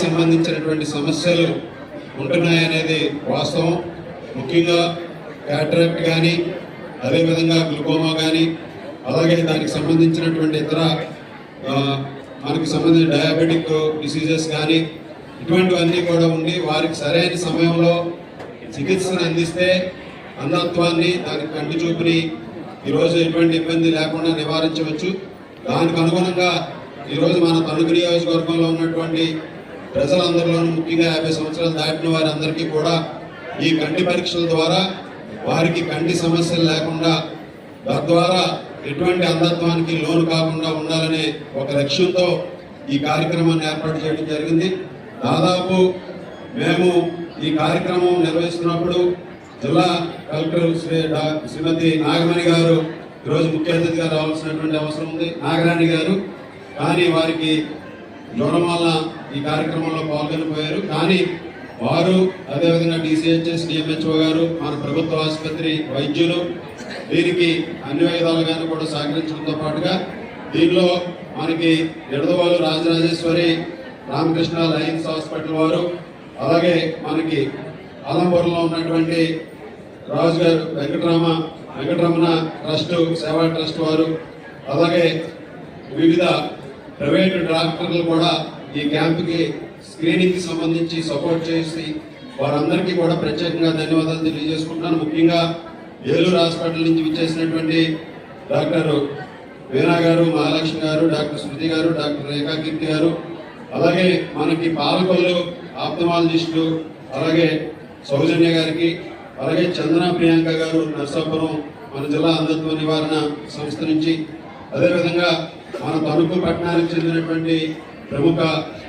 సంబంధించినటువంటి సమస్యలు ఉంటున్నాయనేది వాస్తవం. ముఖ్యంగా క్యాట్రాక్ట్ కానీ అదేవిధంగా గ్లుకోమా కానీ అలాగే దానికి సంబంధించినటువంటి ఇతర ఆ, మనకి సంబంధించిన డయాబెటిక్ డిసీజెస్ కానీ ఇటువంటివన్నీ కూడా ఉండి వారికి సరైన సమయంలో చికిత్సను అందిస్తే అందత్వాన్ని దాని కంటి చూపుని ఈరోజు ఎటువంటి ఇబ్బంది లేకుండా నివారించవచ్చు. దానికి అనుగుణంగా ఈరోజు మన తణుకు నియోజకవర్గంలో ఉన్నటువంటి ప్రజలందరిలోనూ ముఖ్యంగా యాభై సంవత్సరాలు దాటిన వారందరికీ కూడా ఈ కంటి పరీక్షల ద్వారా వారికి కంటి సమస్యలు లేకుండా తద్వారా ఎటువంటి అంధత్వానికి లోను కాకుండా ఉండాలనే ఒక లక్ష్యంతో ఈ కార్యక్రమాన్ని ఏర్పాటు చేయడం జరిగింది. దాదాపు మేము ఈ కార్యక్రమం నిర్వహిస్తున్నప్పుడు జిల్లా కలెక్టర్ శ్రీ శ్రీమతి నాగమణి గారు ఈరోజు ముఖ్య అతిథిగా రావాల్సినటువంటి అవసరం ఉంది. నాగరాణి గారు కానీ వారికి జ్వరం వల్ల ఈ కార్యక్రమంలో పాల్గొనిపోయారు. కానీ వారు అదేవిధంగా డిసిహెచ్ఎస్ డిఎంహెచ్ఓ గారు మన ప్రభుత్వ ఆసుపత్రి వైద్యులు దీనికి అన్ని విధాలుగాను కూడా సహకరించడంతో పాటుగా దీనిలో మనకి ఎడదవాళ్ళు రాజరాజేశ్వరి రామకృష్ణ లయన్స్ హాస్పిటల్ వారు అలాగే మనకి ఆలంపూర్లో ఉన్నటువంటి రాజు గారు వెంకటరామ వెంకటరమణ ట్రస్ట్ సేవా ట్రస్ట్ వారు అలాగే వివిధ ప్రైవేట్ డాక్టర్లు కూడా ఈ క్యాంప్కి స్క్రీనింగ్కి సంబంధించి సపోర్ట్ చేసి వారందరికీ కూడా ప్రత్యేకంగా ధన్యవాదాలు తెలియజేసుకుంటున్నాను. ముఖ్యంగా ఏలూరు హాస్పిటల్ నుంచి విచ్చేసినటువంటి డాక్టర్ వీణా గారు మహాలక్ష్మి గారు డాక్టర్ శృతి గారు డాక్టర్ రేఖాకీర్తి గారు అలాగే మనకి పాలకొల్లు ఆప్తమాలజిస్టు అలాగే సౌజన్య గారికి అలాగే చందన ప్రియాంక గారు నర్సాపురం మన జిల్లా అంధత్వ నివారణ సంస్థ నుంచి. అదేవిధంగా మన తణుకు పట్టణానికి చెందినటువంటి ప్రముఖ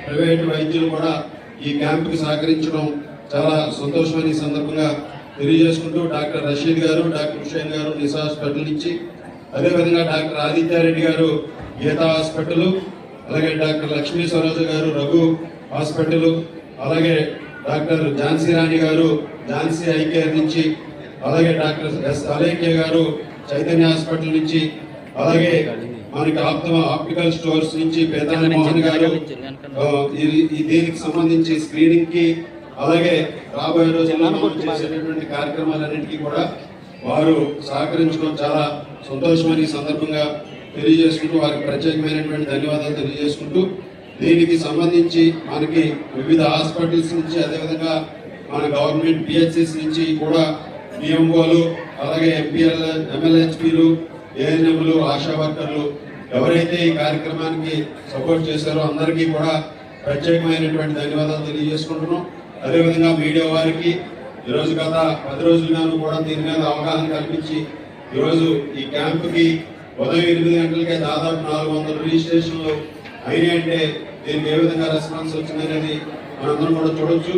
ప్రైవేటు వైద్యులు కూడా ఈ క్యాంపుకి సహకరించడం చాలా సంతోషమైన ఈ సందర్భంగా తెలియజేసుకుంటూ డాక్టర్ రషీద్ గారు డాక్టర్ హుషేన్ గారు నిసా హాస్పిటల్ నుంచి అదేవిధంగా డాక్టర్ ఆదిత్యారెడ్డి గారు గీతా హాస్పిటల్ అలాగే డాక్టర్ లక్ష్మీ సరోజ గారు రఘు హాస్పిటల్ అలాగే డాక్టర్ ఝాన్సీ రాణి గారు ఝాన్సీ ఐ నుంచి అలాగే డాక్టర్ ఎస్ అలేఖ్య గారు చైతన్య హాస్పిటల్ నుంచి అలాగే మనకి ఆప్తమ ఆప్టికల్ స్టోర్స్ నుంచి పేదాని మోహన్ గారు ఈ- దీనికి సంబంధించి స్క్రీనింగ్కి అలాగే రాబోయే రోజుల్లో చేసేటటువంటి కార్యక్రమాలన్నింటికీ కూడా వారు సహకరించడం చాలా సంతోషమని సందర్భంగా తెలియజేసుకుంటూ వారికి ప్రత్యేకమైనటువంటి ధన్యవాదాలు తెలియజేసుకుంటూ దీనికి సంబంధించి మనకి వివిధ హాస్పిటల్స్ నుంచి అదేవిధంగా మన గవర్నమెంట్ పిహెచ్సిస్ నుంచి కూడా డిఎంఓలు అలాగే ఎంపీఎల్ ఎమ్మెల్యేహెచ్పీలు ఏఎన్ఎంలు ఆశా వర్కర్లు ఎవరైతే ఈ కార్యక్రమానికి సపోర్ట్ చేశారో అందరికీ కూడా ప్రత్యేకమైనటువంటి ధన్యవాదాలు తెలియజేసుకుంటున్నాం. అదేవిధంగా మీడియా వారికి ఈరోజు గత పది రోజులుగాను కూడా దీని మీద అవగాహన కల్పించి ఈరోజు ఈ క్యాంపుకి ఉదయం ఎనిమిది గంటలకే దాదాపు నాలుగు వందల రిజిస్ట్రేషన్లు అయినాయి అంటే దీనికి ఏ విధంగా రెస్పాన్స్ వచ్చిందనేది మనందరం కూడా చూడొచ్చు.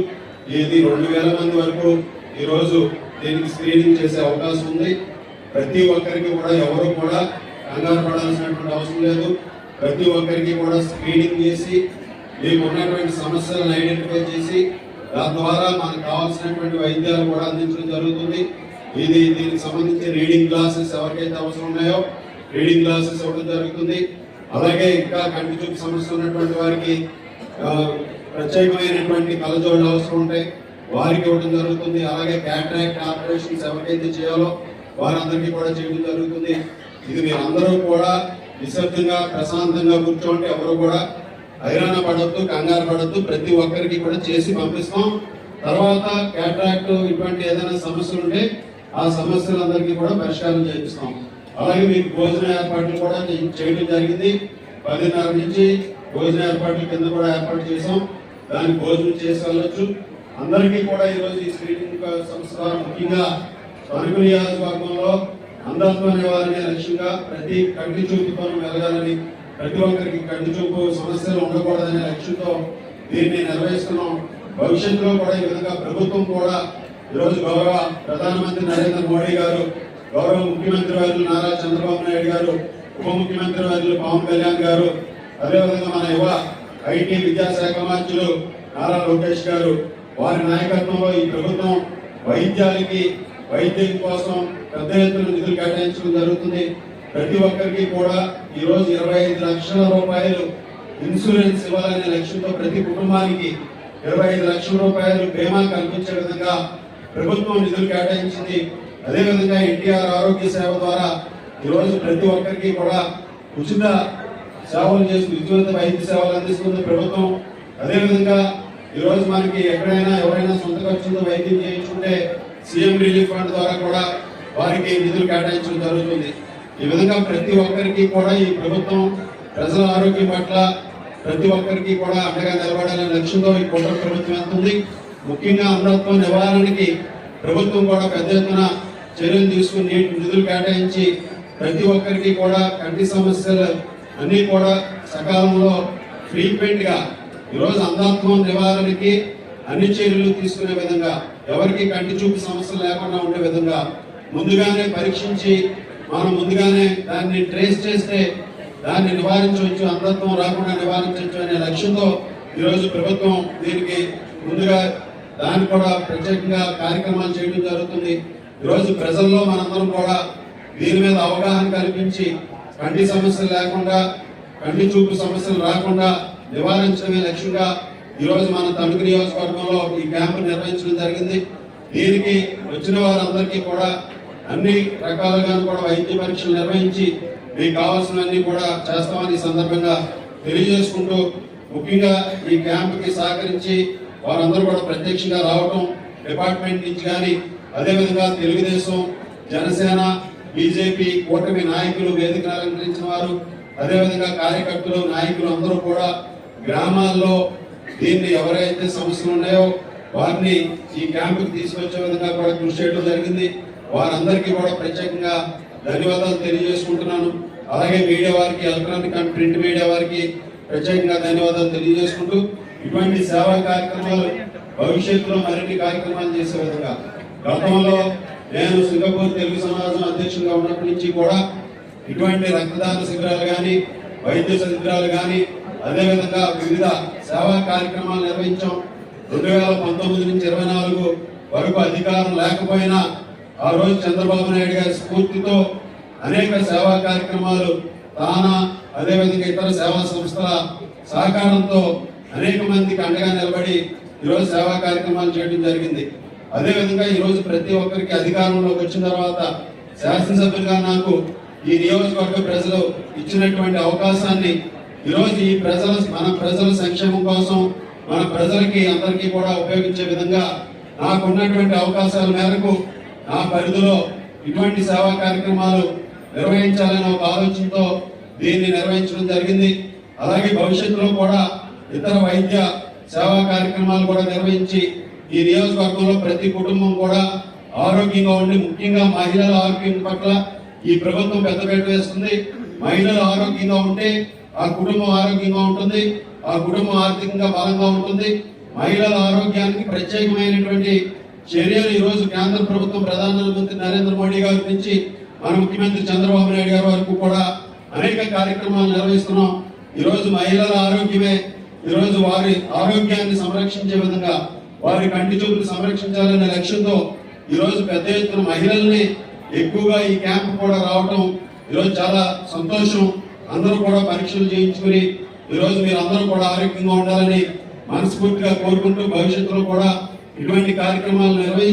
ఇది రెండు వేల మంది వరకు ఈరోజు దీనికి స్క్రీనింగ్ చేసే అవకాశం ఉంది. ప్రతి ఒక్కరికి కూడా ఎవరు కూడా కంగారు పడాల్సినటువంటి అవసరం లేదు. ప్రతి ఒక్కరికి కూడా స్క్రీనింగ్ చేసి మీకు ఉన్నటువంటి సమస్యలను ఐడెంటిఫై చేసి దాని ద్వారా మనకు కావాల్సినటువంటి వైద్యాలు కూడా అందించడం జరుగుతుంది. ఇది దీనికి సంబంధించి రీడింగ్ క్లాసెస్ ఎవరికైతే అవసరం ఉన్నాయో రీడింగ్ క్లాసెస్ ఇవ్వడం జరుగుతుంది. అలాగే ఇంకా కంటి చూపు సమస్య ఉన్నటువంటి వారికి ప్రత్యేకమైనటువంటి కలజోళ్ళు అవసరం ఉంటాయి. వారికి ఇవ్వడం జరుగుతుంది. అలాగే క్యాట్రాక్ట్ ఆపరేషన్స్ ఎవరికైతే చేయాలో వారందరికీ కూడా చేయడం జరుగుతుంది. ఇది మీరందరూ కూడా నిశ్శబ్దంగా ప్రశాంతంగా కూర్చోండి ఎవరు కూడా హైరాణ పడద్దు కంగారు పడద్దు. ప్రతి ఒక్కరికి కూడా చేసి పంపిస్తాం. తర్వాత క్యాటరాక్ట్ ఇటువంటి ఏదైనా సమస్యలు ఉంటే ఆ సమస్యలందరికీ కూడా పరిష్కారం చేపిస్తాం. అలాగే మీకు భోజన ఏర్పాట్లు కూడా చేయడం జరిగింది. పదిన్నర నుంచి భోజన ఏర్పాట్ల కింద కూడా ఏర్పాటు చేసాం దానికి భోజనం చేసి వెళ్ళొచ్చు. అందరికీ కూడా ఈరోజు ఈ స్క్రీనింగ్ సంస్థ ముఖ్యంగా తణుకు నియోజకవర్గంలో అనే నివారణ లక్ష్యంగా ప్రతి కంటి చూపుతో వెలగాలని ప్రతి ఒక్కరికి కంటి చూపు సమస్యలు ఉండకూడదనే లక్ష్యంతో దీన్ని నిర్వహిస్తున్నాం భవిష్యత్తులో కూడా ఈ విధంగా ప్రభుత్వం కూడా ఈరోజు గౌరవ ప్రధానమంత్రి నరేంద్ర మోడీ గారు గౌరవ ముఖ్యమంత్రి వారు నారా చంద్రబాబు నాయుడు గారు ఉప ముఖ్యమంత్రి వారు పవన్ కళ్యాణ్ గారు అదేవిధంగా మన యువ ఐటీ విద్యాశాఖ మంత్రులు నారా లోకేష్ గారు వారి నాయకత్వంలో ఈ ప్రభుత్వం వైద్యానికి వైద్యం కోసం పెద్ద ఎత్తున నిధులు కేటాయించడం జరుగుతుంది. ప్రతి ఒక్కరికి కూడా ఈరోజు ఇరవై ఐదు లక్షల రూపాయలు ఇన్సూరెన్స్ ఇవ్వాలనే లక్ష్యంతో ప్రతి కుటుంబానికి ఇరవై ఐదు లక్షల రూపాయలు బీమా కల్పించే విధంగా ప్రభుత్వం నిధులు కేటాయించింది. అదేవిధంగా ఎన్టీఆర్ ఆరోగ్య సేవ ద్వారా ఈరోజు ప్రతి ఒక్కరికి కూడా ఉచిత సేవలు చేస్తూ విద్యుత్ వైద్య సేవలు అందిస్తుంది ప్రభుత్వం. అదేవిధంగా ఈరోజు మనకి ఎక్కడైనా ఎవరైనా సొంత ఖర్చుతో వైద్యం చేయించుకుంటే సీఎం రిలీఫ్ ఫండ్ ద్వారా కూడా వారికి నిధులు కేటాయించడం జరుగుతుంది. ఈ విధంగా ప్రతి ఒక్కరికి కూడా ఈ ప్రభుత్వం ప్రజల ఆరోగ్యం పట్ల ప్రతి ఒక్కరికి కూడా అండగా నిలబడాలనే లక్ష్యంతో ఈ కుట్ర ప్రభుత్వం వెళ్తుంది. ముఖ్యంగా అమరత్వం నివారణకి ప్రభుత్వం కూడా పెద్ద ఎత్తున చర్యలు తీసుకుని నిధులు కేటాయించి ప్రతి ఒక్కరికి కూడా కంటి సమస్యలు అన్నీ కూడా సకాలంలో ఫ్రీక్వెంట్గా ఈరోజు అంధత్వం నివారణకి అన్ని చర్యలు తీసుకునే విధంగా ఎవరికి కంటి చూపు సమస్యలు లేకుండా ఉండే విధంగా ముందుగానే పరీక్షించి మనం ముందుగానే దాన్ని ట్రేస్ చేస్తే దాన్ని నివారించవచ్చు అంధత్వం రాకుండా నివారించవచ్చు అనే లక్ష్యంతో ఈరోజు ప్రభుత్వం దీనికి ముందుగా దాన్ని కూడా ప్రత్యేకంగా కార్యక్రమాలు చేయడం జరుగుతుంది. ఈరోజు ప్రజల్లో మనందరం కూడా దీని మీద అవగాహన కల్పించి కంటి సమస్యలు లేకుండా కంటి చూపు సమస్యలు రాకుండా నివారించడమే లక్ష్యంగా ఈరోజు మన తణుకు నియోజకవర్గంలో ఈ క్యాంపు నిర్వహించడం జరిగింది. దీనికి వచ్చిన వారందరికీ కూడా అన్ని రకాలుగా కూడా వైద్య పరీక్షలు నిర్వహించి మీకు కావాల్సినవన్నీ కూడా చేస్తామని ఈ సందర్భంగా తెలియజేసుకుంటూ ముఖ్యంగా ఈ క్యాంపుకి సహకరించి వారందరూ కూడా ప్రత్యక్షంగా రావటం డిపార్ట్మెంట్ నుంచి కానీ అదేవిధంగా తెలుగుదేశం జనసేన బీజేపీ కూటమి నాయకులు వేదిక అలంకరించిన వారు అదేవిధంగా కార్యకర్తలు నాయకులు అందరూ కూడా గ్రామాల్లో దీన్ని ఎవరైతే సమస్యలు ఉన్నాయో వారిని ఈ క్యాంపుకి తీసుకొచ్చే విధంగా కూడా కృషి చేయడం జరిగింది. వారందరికీ కూడా ప్రత్యేకంగా ధన్యవాదాలు తెలియజేసుకుంటున్నాను. అలాగే మీడియా వారికి ఎలక్ట్రానిక్ అండ్ ప్రింట్ మీడియా వారికి ప్రత్యేకంగా ధన్యవాదాలు తెలియజేసుకుంటూ ఇటువంటి సేవా కార్యక్రమాలు భవిష్యత్తులో మరిన్ని కార్యక్రమాలు చేసే విధంగా. గతంలో నేను సింగపూర్ తెలుగు సమాజం అధ్యక్షుడిగా ఉన్నప్పటి నుంచి కూడా ఇటువంటి రక్తదాన శిబిరాలు కానీ వైద్య శిబిరాలు కానీ అదేవిధంగా వివిధ సేవా కార్యక్రమాలు నిర్వహించాం. రెండు వేల పంతొమ్మిది నుంచి ఇరవై నాలుగు వరకు అధికారం లేకపోయినా ఆ రోజు చంద్రబాబు నాయుడు గారి స్ఫూర్తితో అనేక సేవా కార్యక్రమాలు తానా అదేవిధంగా ఇతర సేవా సంస్థల సహకారంతో అనేక మందికి అండగా నిలబడి ఈరోజు సేవా కార్యక్రమాలు చేయడం జరిగింది. అదేవిధంగా ఈరోజు ప్రతి ఒక్కరికి అధికారంలోకి వచ్చిన తర్వాత శాసనసభ్యులుగా నాకు ఈ నియోజకవర్గ ప్రజలు ఇచ్చినటువంటి అవకాశాన్ని ఈరోజు ఈ ప్రజల మన ప్రజల సంక్షేమం కోసం మన ప్రజలకి అందరికీ కూడా ఉపయోగించే విధంగా నాకున్నటువంటి అవకాశాల మేరకు నా పరిధిలో ఇటువంటి సేవా కార్యక్రమాలు నిర్వహించాలనే ఒక ఆలోచనతో దీన్ని నిర్వహించడం జరిగింది. అలాగే భవిష్యత్తులో కూడా ఇతర వైద్య సేవా కార్యక్రమాలు కూడా నిర్వహించి ఈ నియోజకవర్గంలో ప్రతి కుటుంబం కూడా ఆరోగ్యంగా ఉండి ముఖ్యంగా మహిళల ఆరోగ్యం పట్ల ఈ ప్రభుత్వం పెద్దపీట వేస్తుంది. మహిళలు ఆరోగ్యంగా ఉంటే ఆ కుటుంబం ఆరోగ్యంగా ఉంటుంది ఆ కుటుంబం ఆర్థికంగా బలంగా ఉంటుంది. మహిళల ఆరోగ్యానికి ప్రత్యేకమైనటువంటి చర్యలు ఈరోజు కేంద్ర ప్రభుత్వం ప్రధానమంత్రి నరేంద్ర మోడీ గారి నుంచి మన ముఖ్యమంత్రి చంద్రబాబు నాయుడు గారి వరకు కూడా అనేక కార్యక్రమాలు నిర్వహిస్తున్నాం. ఈరోజు మహిళల ఆరోగ్యమే ఈరోజు వారి ఆరోగ్యాన్ని సంరక్షించే విధంగా వారి కంటి చూపులు సంరక్షించాలనే లక్ష్యంతో ఈరోజు పెద్ద ఎత్తున మహిళల్ని ఎక్కువగా ఈ క్యాంప్ కూడా రావటం ఈరోజు చాలా సంతోషం. అందరూ కూడా పరీక్షలు చేయించుకుని ఈరోజు మీరు అందరూ కూడా ఆరోగ్యంగా ఉండాలని మనస్ఫూర్తిగా కోరుకుంటూ భవిష్యత్తులో కూడా ఇటువంటి కార్యక్రమాలు నిర్వహించి